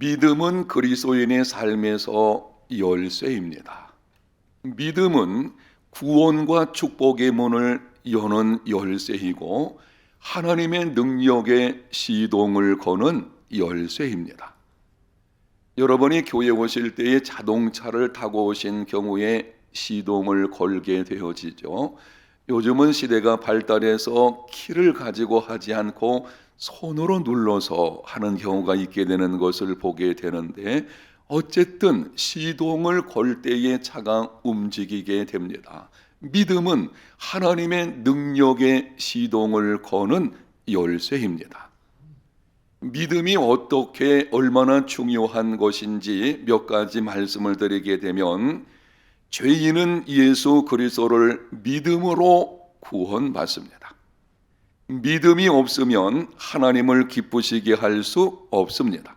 믿음은 그리스도인의 삶에서 열쇠입니다. 믿음은 구원과 축복의 문을 여는 열쇠이고 하나님의 능력의 시동을 거는 열쇠입니다. 여러분이 교회 오실 때에 자동차를 타고 오신 경우에 시동을 걸게 되어지죠. 요즘은 시대가 발달해서 키를 가지고 하지 않고 손으로 눌러서 하는 경우가 있게 되는 것을 보게 되는데 어쨌든 시동을 걸 때에 차가 움직이게 됩니다. 믿음은 하나님의 능력의 시동을 거는 열쇠입니다. 믿음이 어떻게 얼마나 중요한 것인지 몇 가지 말씀을 드리게 되면 죄인은 예수 그리스도를 믿음으로 구원받습니다. 믿음이 없으면 하나님을 기쁘시게 할 수 없습니다.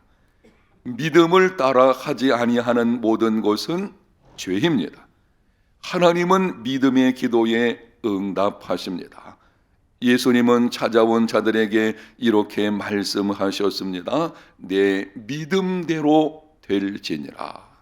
믿음을 따라 하지 아니하는 모든 것은 죄입니다. 하나님은 믿음의 기도에 응답하십니다. 예수님은 찾아온 자들에게 이렇게 말씀하셨습니다. 내 믿음대로 될지니라.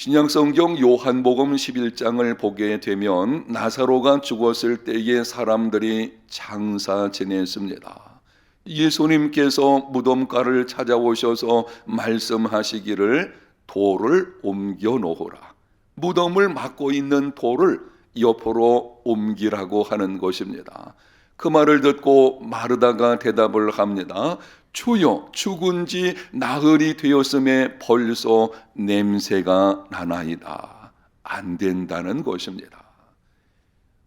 신약성경 요한복음 11장을 보게 되면 나사로가 죽었을 때에 사람들이 장사 지냈습니다. 예수님께서 무덤가를 찾아오셔서 말씀하시기를 돌을 옮겨 놓으라. 무덤을 막고 있는 돌을 옆으로 옮기라고 하는 것입니다. 그 말을 듣고 마르다가 대답을 합니다. 주여 죽은 지 나흘이 되었음에 벌써 냄새가 나나이다. 안 된다는 것입니다.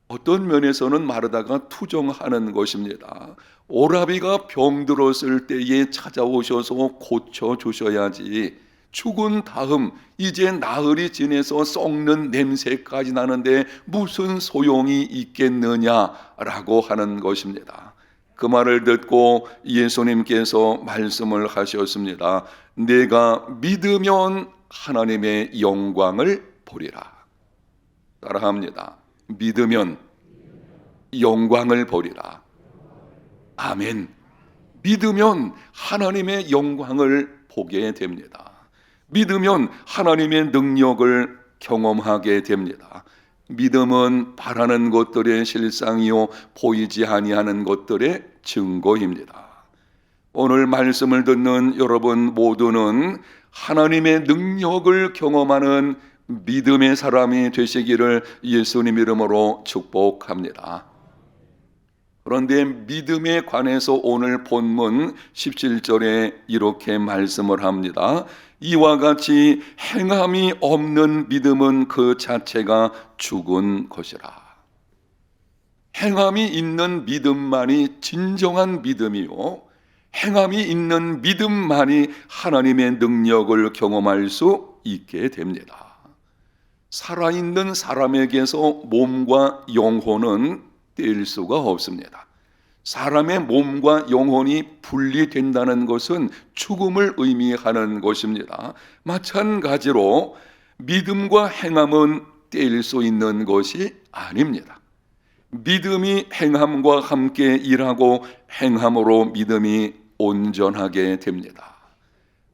어떤 면에서는 마르다가 투정하는 것입니다. 오라비가 병들었을 때에 찾아오셔서 고쳐 주셔야지. 죽은 다음 이제 나흘이 지내서 썩는 냄새까지 나는데 무슨 소용이 있겠느냐라고 하는 것입니다. 그 말을 듣고 예수님께서 말씀을 하셨습니다. 내가 믿으면 하나님의 영광을 보리라. 따라합니다. 믿으면 영광을 보리라. 아멘. 믿으면 하나님의 영광을 보게 됩니다. 믿으면 하나님의 능력을 경험하게 됩니다. 믿음은 바라는 것들의 실상이요 보이지 아니하는 것들의 증거입니다. 오늘 말씀을 듣는 여러분 모두는 하나님의 능력을 경험하는 믿음의 사람이 되시기를 예수님 이름으로 축복합니다. 그런데 믿음에 관해서 오늘 본문 17절에 이렇게 말씀을 합니다. 이와 같이 행함이 없는 믿음은 그 자체가 죽은 것이라. 행함이 있는 믿음만이 진정한 믿음이요. 행함이 있는 믿음만이 하나님의 능력을 경험할 수 있게 됩니다. 살아있는 사람에게서 몸과 영혼은 뗄 수가 없습니다. 사람의 몸과 영혼이 분리된다는 것은 죽음을 의미하는 것입니다. 마찬가지로 믿음과 행함은 뗄수 있는 것이 아닙니다. 믿음이 행함과 함께 일하고 행함으로 믿음이 온전하게 됩니다.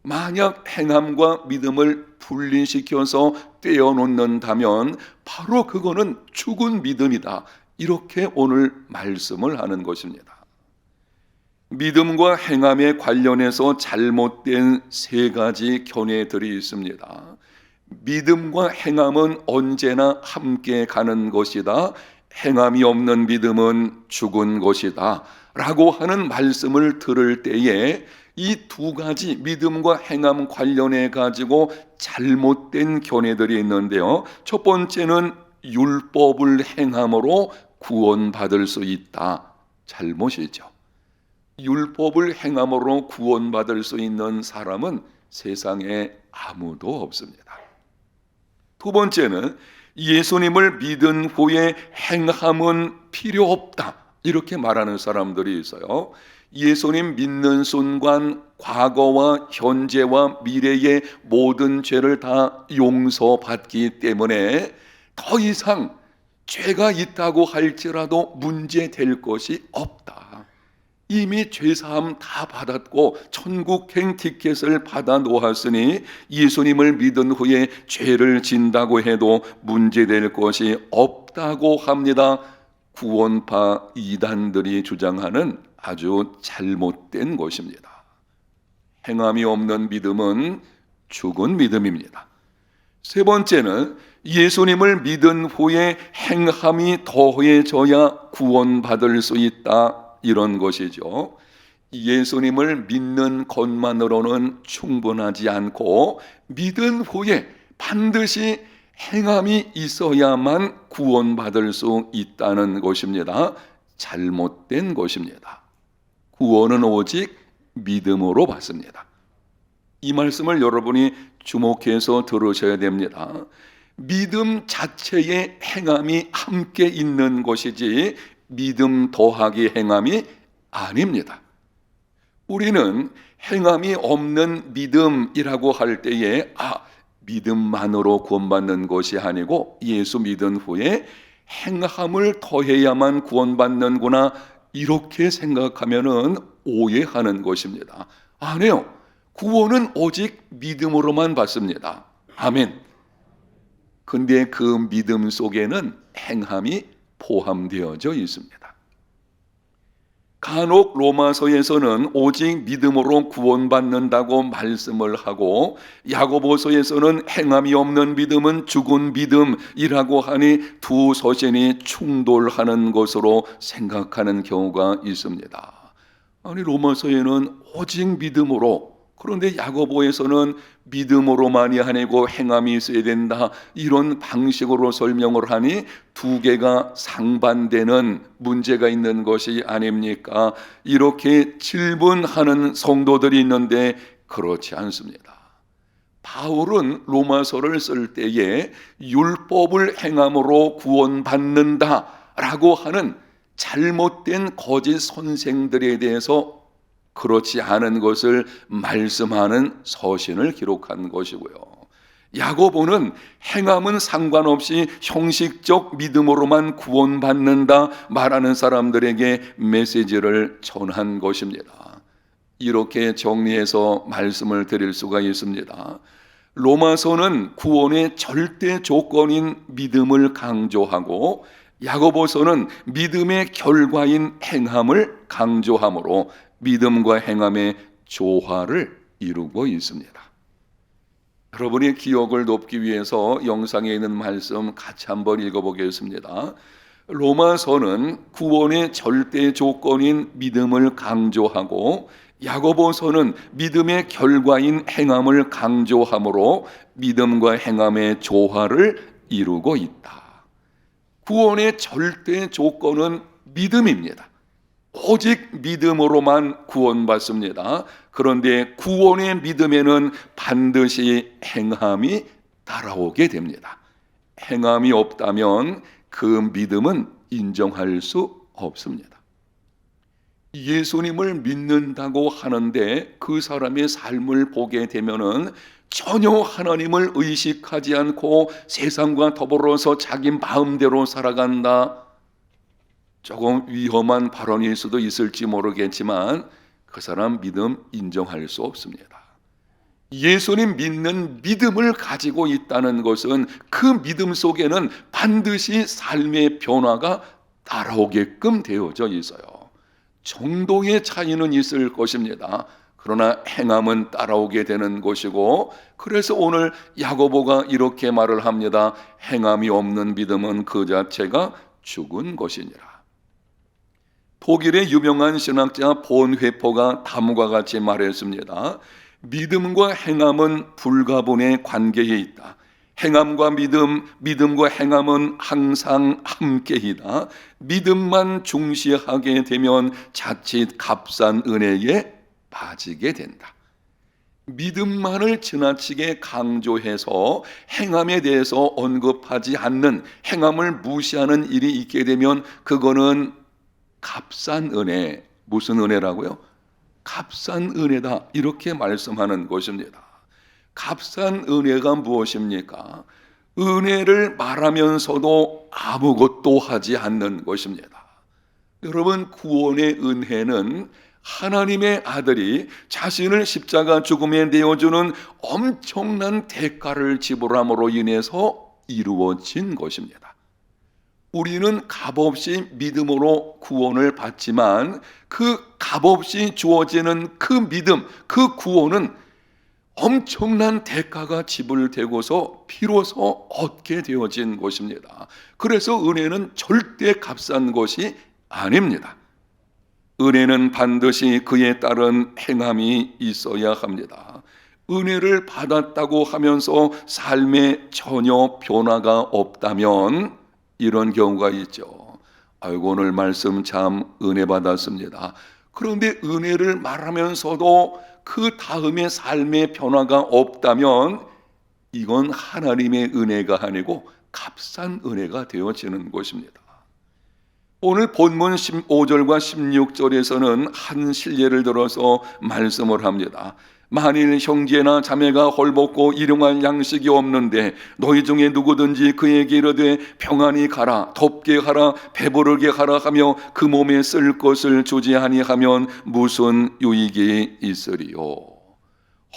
만약 행함과 믿음을 분리시켜서 떼어놓는다면 바로 그거는 죽은 믿음이다. 이렇게 오늘 말씀을 하는 것입니다. 믿음과 행함에 관련해서 잘못된 세 가지 견해들이 있습니다. 믿음과 행함은 언제나 함께 가는 것이다. 행함이 없는 믿음은 죽은 것이다. 라고 하는 말씀을 들을 때에 이 두 가지 믿음과 행함 관련해 가지고 잘못된 견해들이 있는데요. 첫 번째는 율법을 행함으로 구원받을 수 있다. 잘못이죠. 율법을 행함으로 구원받을 수 있는 사람은 세상에 아무도 없습니다. 두 번째는 예수님을 믿은 후에 행함은 필요 없다. 이렇게 말하는 사람들이 있어요. 예수님 믿는 순간 과거와 현재와 미래의 모든 죄를 다 용서받기 때문에 더 이상 죄가 있다고 할지라도 문제 될 것이 없다. 이미 죄사함 다 받았고 천국행 티켓을 받아 놓았으니 예수님을 믿은 후에 죄를 진다고 해도 문제될 것이 없다고 합니다. 구원파 이단들이 주장하는 아주 잘못된 것입니다. 행함이 없는 믿음은 죽은 믿음입니다. 세 번째는 예수님을 믿은 후에 행함이 더해져야 구원받을 수 있다. 이런 것이죠. 예수님을 믿는 것만으로는 충분하지 않고 믿은 후에 반드시 행함이 있어야만 구원받을 수 있다는 것입니다. 잘못된 것입니다. 구원은 오직 믿음으로 받습니다. 이 말씀을 여러분이 주목해서 들으셔야 됩니다. 믿음 자체에 행함이 함께 있는 것이지 믿음 더하기 행함이 아닙니다. 우리는 행함이 없는 믿음이라고 할 때에 아 믿음만으로 구원받는 것이 아니고 예수 믿은 후에 행함을 더해야만 구원받는구나 이렇게 생각하면은 오해하는 것입니다. 아니요. 구원은 오직 믿음으로만 받습니다. 아멘. 근데 그 믿음 속에는 행함이 포함되어져 있습니다. 간혹 로마서에서는 오직 믿음으로 구원받는다고 말씀을 하고 야고보서에서는 행함이 없는 믿음은 죽은 믿음이라고 하니 두 서신이 충돌하는 것으로 생각하는 경우가 있습니다. 아니 로마서에는 오직 믿음으로 그런데 야고보에서는 믿음으로만이 아니고 행함이 있어야 된다 이런 방식으로 설명을 하니 두 개가 상반되는 문제가 있는 것이 아닙니까? 이렇게 질문하는 성도들이 있는데 그렇지 않습니다. 바울은 로마서를 쓸 때에 율법을 행함으로 구원받는다라고 하는 잘못된 거짓 선생들에 대해서 그렇지 않은 것을 말씀하는 서신을 기록한 것이고요. 야고보는 행함은 상관없이 형식적 믿음으로만 구원받는다 말하는 사람들에게 메시지를 전한 것입니다. 이렇게 정리해서 말씀을 드릴 수가 있습니다. 로마서는 구원의 절대 조건인 믿음을 강조하고 야고보서는 믿음의 결과인 행함을 강조하므로 믿음과 행함의 조화를 이루고 있습니다. 여러분의 기억을 돕기 위해서 영상에 있는 말씀 같이 한번 읽어보겠습니다. 로마서는 구원의 절대 조건인 믿음을 강조하고 야고보서는 믿음의 결과인 행함을 강조하므로 믿음과 행함의 조화를 이루고 있다. 구원의 절대 조건은 믿음입니다. 오직 믿음으로만 구원받습니다. 그런데 구원의 믿음에는 반드시 행함이 따라오게 됩니다. 행함이 없다면 그 믿음은 인정할 수 없습니다. 예수님을 믿는다고 하는데 그 사람의 삶을 보게 되면은 전혀 하나님을 의식하지 않고 세상과 더불어서 자기 마음대로 살아간다. 조금 위험한 발언일 수도 있을지 모르겠지만 그 사람 믿음 인정할 수 없습니다. 예수님 믿는 믿음을 가지고 있다는 것은 그 믿음 속에는 반드시 삶의 변화가 따라오게끔 되어져 있어요. 정도의 차이는 있을 것입니다. 그러나 행함은 따라오게 되는 것이고 그래서 오늘 야고보가 이렇게 말을 합니다. 행함이 없는 믿음은 그 자체가 죽은 것이니라. 독일의 유명한 신학자 본회포가 다음과 같이 말했습니다. 믿음과 행함은 불가분의 관계에 있다. 행함과 믿음, 믿음과 행함은 항상 함께이다. 믿음만 중시하게 되면 자칫 값싼 은혜에 빠지게 된다. 믿음만을 지나치게 강조해서 행함에 대해서 언급하지 않는 행함을 무시하는 일이 있게 되면 그거는 값싼 은혜, 무슨 은혜라고요? 값싼 은혜다. 이렇게 말씀하는 것입니다. 값싼 은혜가 무엇입니까? 은혜를 말하면서도 아무것도 하지 않는 것입니다. 여러분 구원의 은혜는 하나님의 아들이 자신을 십자가 죽음에 내어주는 엄청난 대가를 지불함으로 인해서 이루어진 것입니다. 우리는 값없이 믿음으로 구원을 받지만 그 값없이 주어지는 그 믿음, 그 구원은 엄청난 대가가 지불되고서 비로소 얻게 되어진 것입니다. 그래서 은혜는 절대 값싼 것이 아닙니다. 은혜는 반드시 그에 따른 행함이 있어야 합니다. 은혜를 받았다고 하면서 삶에 전혀 변화가 없다면 이런 경우가 있죠. 아이고 오늘 말씀 참 은혜 받았습니다. 그런데 은혜를 말하면서도 그 다음에 삶의 변화가 없다면 이건 하나님의 은혜가 아니고 값싼 은혜가 되어지는 것입니다. 오늘 본문 15절과 16절에서는 한 실례를 들어서 말씀을 합니다. 만일 형제나 자매가 헐벗고 일용할 양식이 없는데 너희 중에 누구든지 그에게 이르되 평안히 가라 덥게 하라 배부르게 하라 하며 그 몸에 쓸 것을 주지 아니하면 무슨 유익이 있으리요?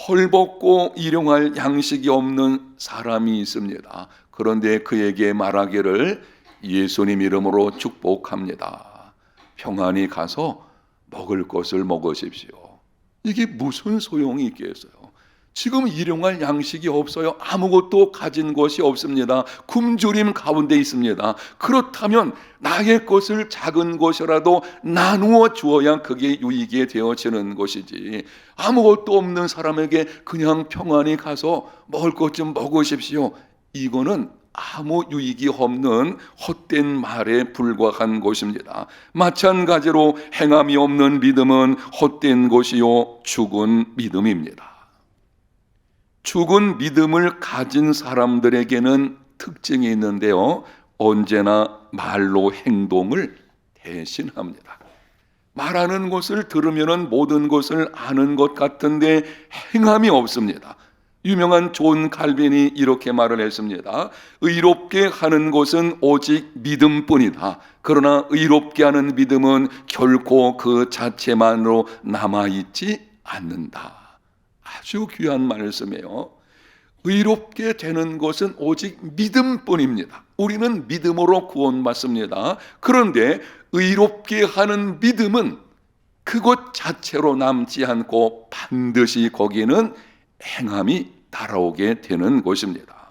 헐벗고 일용할 양식이 없는 사람이 있습니다. 그런데 그에게 말하기를 예수님 이름으로 축복합니다. 평안히 가서 먹을 것을 먹으십시오 이게 무슨 소용이 있겠어요? 지금 일용할 양식이 없어요. 아무것도 가진 것이 없습니다. 굶주림 가운데 있습니다. 그렇다면 나의 것을 작은 것이라도 나누어 주어야 그게 유익이 되어지는 것이지. 아무것도 없는 사람에게 그냥 평안히 가서 먹을 것 좀 먹으십시오. 이거는 아무 유익이 없는 헛된 말에 불과한 것입니다. 마찬가지로 행함이 없는 믿음은 헛된 것이요 죽은 믿음입니다. 죽은 믿음을 가진 사람들에게는 특징이 있는데요. 언제나 말로 행동을 대신합니다. 말하는 것을 들으면 모든 것을 아는 것 같은데 행함이 없습니다. 유명한 존 칼빈이 이렇게 말을 했습니다. 의롭게 하는 것은 오직 믿음뿐이다. 그러나 의롭게 하는 믿음은 결코 그 자체만으로 남아있지 않는다. 아주 귀한 말씀이에요. 의롭게 되는 것은 오직 믿음뿐입니다. 우리는 믿음으로 구원받습니다. 그런데 의롭게 하는 믿음은 그것 자체로 남지 않고 반드시 거기는 행함이 따라오게 되는 것입니다.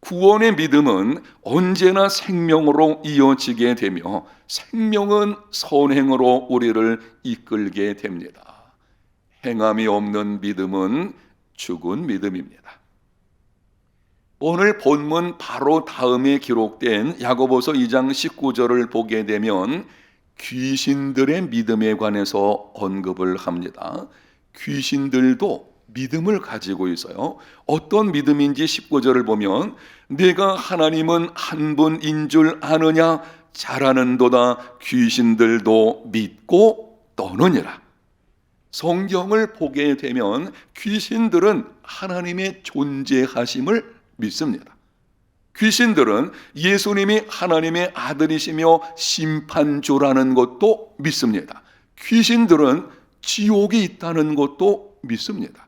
구원의 믿음은 언제나 생명으로 이어지게 되며 생명은 선행으로 우리를 이끌게 됩니다. 행함이 없는 믿음은 죽은 믿음입니다. 오늘 본문 바로 다음에 기록된 야고보서 2장 19절을 보게 되면 귀신들의 믿음에 관해서 언급을 합니다. 귀신들도 믿음을 가지고 있어요. 어떤 믿음인지 19절을 보면 내가 하나님은 한 분인 줄 아느냐 잘하는도다 귀신들도 믿고 떠느니라. 성경을 보게 되면 귀신들은 하나님의 존재하심을 믿습니다. 귀신들은 예수님이 하나님의 아들이시며 심판주라는 것도 믿습니다. 귀신들은 지옥이 있다는 것도 믿습니다.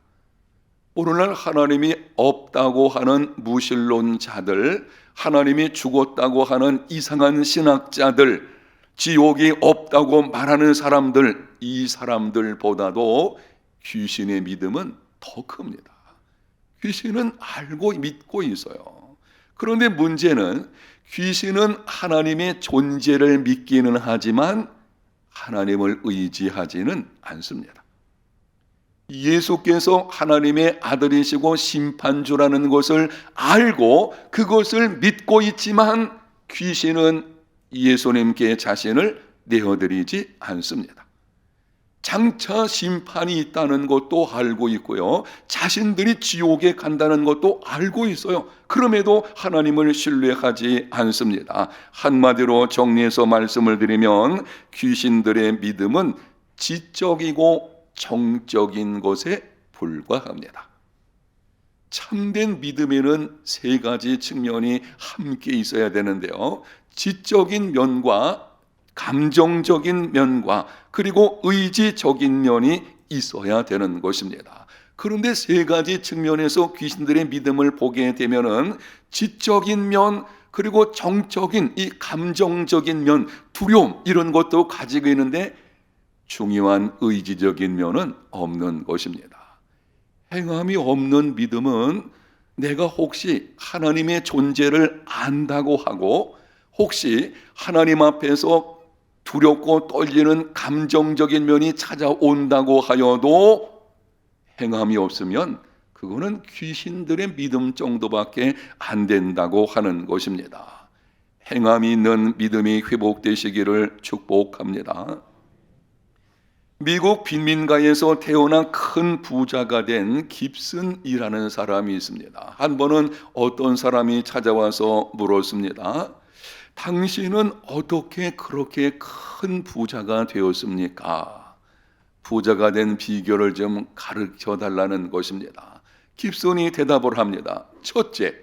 오늘날 하나님이 없다고 하는 무신론자들, 하나님이 죽었다고 하는 이상한 신학자들, 지옥이 없다고 말하는 사람들, 이 사람들보다도 귀신의 믿음은 더 큽니다. 귀신은 알고 믿고 있어요. 그런데 문제는 귀신은 하나님의 존재를 믿기는 하지만 하나님을 의지하지는 않습니다. 예수께서 하나님의 아들이시고 심판주라는 것을 알고 그것을 믿고 있지만 귀신은 예수님께 자신을 내어드리지 않습니다. 장차 심판이 있다는 것도 알고 있고요. 자신들이 지옥에 간다는 것도 알고 있어요. 그럼에도 하나님을 신뢰하지 않습니다. 한마디로 정리해서 말씀을 드리면 귀신들의 믿음은 지적이고 정적인 것에 불과합니다. 참된 믿음에는 세 가지 측면이 함께 있어야 되는데요. 지적인 면과 감정적인 면과 그리고 의지적인 면이 있어야 되는 것입니다. 그런데 세 가지 측면에서 귀신들의 믿음을 보게 되면은 지적인 면 그리고 정적인 이 감정적인 면 두려움 이런 것도 가지고 있는데 중요한 의지적인 면은 없는 것입니다. 행함이 없는 믿음은 내가 혹시 하나님의 존재를 안다고 하고 혹시 하나님 앞에서 두렵고 떨리는 감정적인 면이 찾아온다고 하여도 행함이 없으면 그거는 귀신들의 믿음 정도밖에 안 된다고 하는 것입니다. 행함이 있는 믿음이 회복되시기를 축복합니다. 미국 빈민가에서 태어난 큰 부자가 된 깁슨이라는 사람이 있습니다. 한 번은 어떤 사람이 찾아와서 물었습니다. 당신은 어떻게 그렇게 큰 부자가 되었습니까? 부자가 된 비결을 좀 가르쳐 달라는 것입니다. 깁슨이 대답을 합니다. 첫째,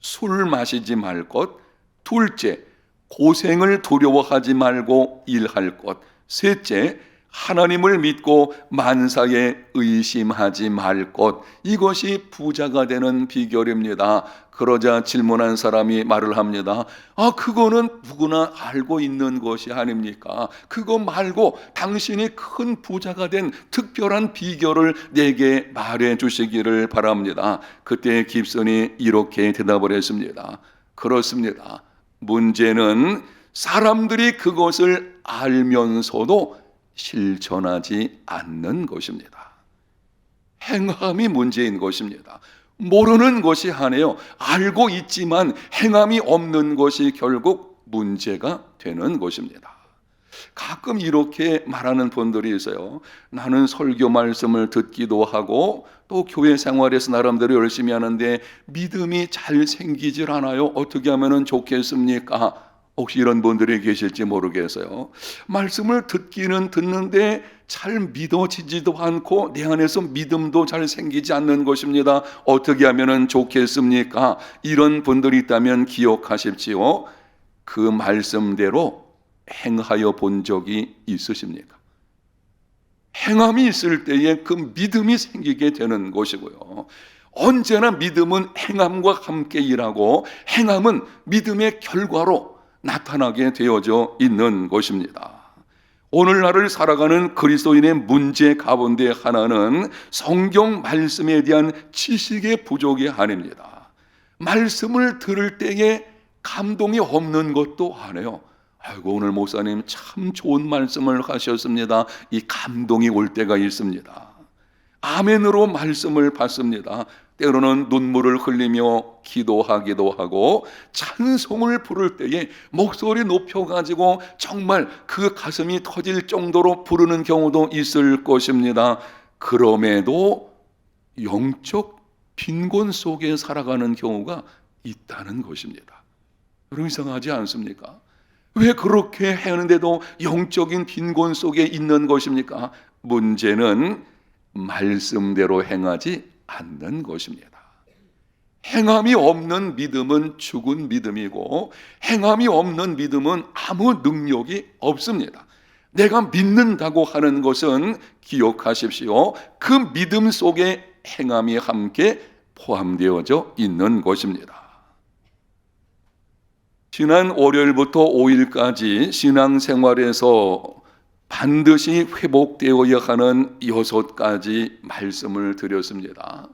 술 마시지 말 것. 둘째, 고생을 두려워하지 말고 일할 것. 셋째, 하나님을 믿고 만사에 의심하지 말 것. 이것이 부자가 되는 비결입니다. 그러자 질문한 사람이 말을 합니다. 아, 그거는 누구나 알고 있는 것이 아닙니까? 그거 말고 당신이 큰 부자가 된 특별한 비결을 내게 말해 주시기를 바랍니다. 그때 깁슨이 이렇게 대답을 했습니다. 그렇습니다. 문제는 사람들이 그것을 알면서도 실천하지 않는 것입니다. 행함이 문제인 것입니다. 모르는 것이 아니에요. 알고 있지만 행함이 없는 것이 결국 문제가 되는 것입니다. 가끔 이렇게 말하는 분들이 있어요. 나는 설교 말씀을 듣기도 하고 또 교회 생활에서 나름대로 열심히 하는데 믿음이 잘 생기질 않아요. 어떻게 하면 좋겠습니까? 혹시 이런 분들이 계실지 모르겠어요. 말씀을 듣기는 듣는데 잘 믿어지지도 않고 내 안에서 믿음도 잘 생기지 않는 것입니다. 어떻게 하면 좋겠습니까? 이런 분들이 있다면 기억하십시오. 그 말씀대로 행하여 본 적이 있으십니까? 행함이 있을 때에 그 믿음이 생기게 되는 것이고요. 언제나 믿음은 행함과 함께 일하고 행함은 믿음의 결과로 나타나게 되어져 있는 것입니다. 오늘날을 살아가는 그리스도인의 문제 가운데 하나는 성경 말씀에 대한 지식의 부족이 아닙니다. 말씀을 들을 때에 감동이 없는 것도 아니에요. 아이고 오늘 목사님 참 좋은 말씀을 하셨습니다. 이 감동이 올 때가 있습니다. 아멘으로 말씀을 받습니다. 때로는 눈물을 흘리며 기도하기도 하고 찬송을 부를 때에 목소리 높여가지고 정말 그 가슴이 터질 정도로 부르는 경우도 있을 것입니다. 그럼에도 영적 빈곤 속에 살아가는 경우가 있다는 것입니다. 여러분 이상하지 않습니까? 왜 그렇게 하는데도 영적인 빈곤 속에 있는 것입니까? 문제는 말씀대로 행하지 않는 것입니다. 행함이 없는 믿음은 죽은 믿음이고 행함이 없는 믿음은 아무 능력이 없습니다. 내가 믿는다고 하는 것은 기억하십시오. 그 믿음 속에 행함이 함께 포함되어져 있는 것입니다. 지난 월요일부터 5일까지 신앙생활에서 반드시 회복되어야 하는 여섯 가지 말씀을 드렸습니다.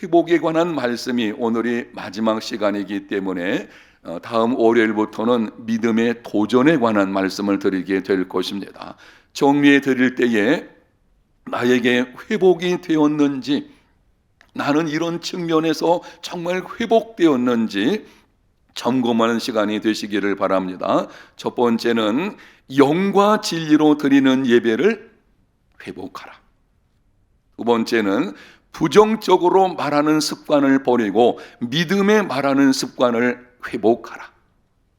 회복에 관한 말씀이 오늘이 마지막 시간이기 때문에 어, 다음 월요일부터는 믿음의 도전에 관한 말씀을 드리게 될 것입니다. 정리해 드릴 때에 나에게 회복이 되었는지 나는 이런 측면에서 정말 회복되었는지 점검하는 시간이 되시기를 바랍니다. 첫 번째는 영과 진리로 드리는 예배를 회복하라. 두 번째는 부정적으로 말하는 습관을 버리고 믿음에 말하는 습관을 회복하라.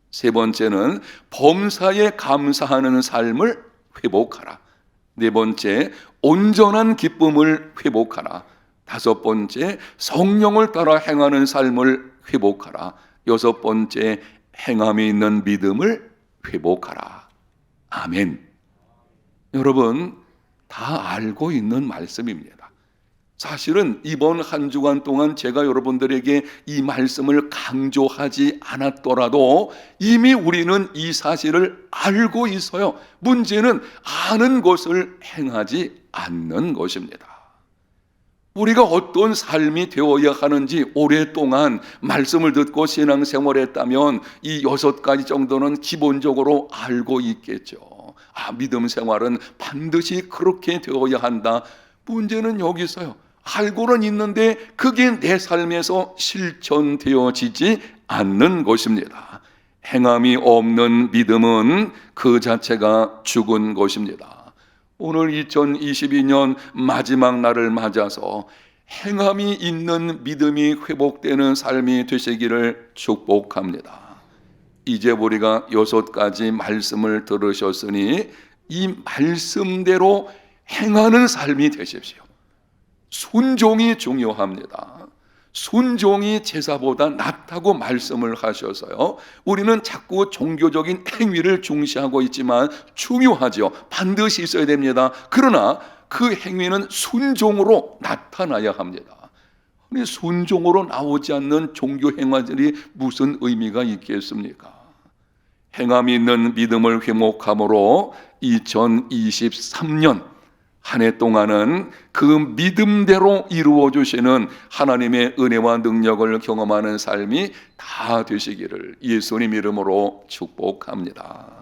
세 번째는 범사에 감사하는 삶을 회복하라. 네 번째, 온전한 기쁨을 회복하라. 다섯 번째, 성령을 따라 행하는 삶을 회복하라. 여섯 번째, 행함이 있는 믿음을 회복하라. 아멘. 여러분 다 알고 있는 말씀입니다. 사실은 이번 한 주간 동안 제가 여러분들에게 이 말씀을 강조하지 않았더라도 이미 우리는 이 사실을 알고 있어요. 문제는 아는 것을 행하지 않는 것입니다. 우리가 어떤 삶이 되어야 하는지 오랫동안 말씀을 듣고 신앙생활 했다면 이 여섯 가지 정도는 기본적으로 알고 있겠죠. 아, 믿음 생활은 반드시 그렇게 되어야 한다. 문제는 여기서요. 알고는 있는데 그게 내 삶에서 실천되어지지 않는 것입니다. 행함이 없는 믿음은 그 자체가 죽은 것입니다. 오늘 2022년 마지막 날을 맞아서 행함이 있는 믿음이 회복되는 삶이 되시기를 축복합니다. 이제 우리가 여섯 가지 말씀을 들으셨으니 이 말씀대로 행하는 삶이 되십시오. 순종이 중요합니다. 순종이 제사보다 낫다고 말씀을 하셔서요. 우리는 자꾸 종교적인 행위를 중시하고 있지만 중요하죠. 반드시 있어야 됩니다. 그러나 그 행위는 순종으로 나타나야 합니다. 근데 순종으로 나오지 않는 종교 행위들이 무슨 의미가 있겠습니까? 행함이 있는 믿음을 회복함으로 2023년 한 해 동안은 그 믿음대로 이루어 주시는 하나님의 은혜와 능력을 경험하는 삶이 다 되시기를 예수님 이름으로 축복합니다.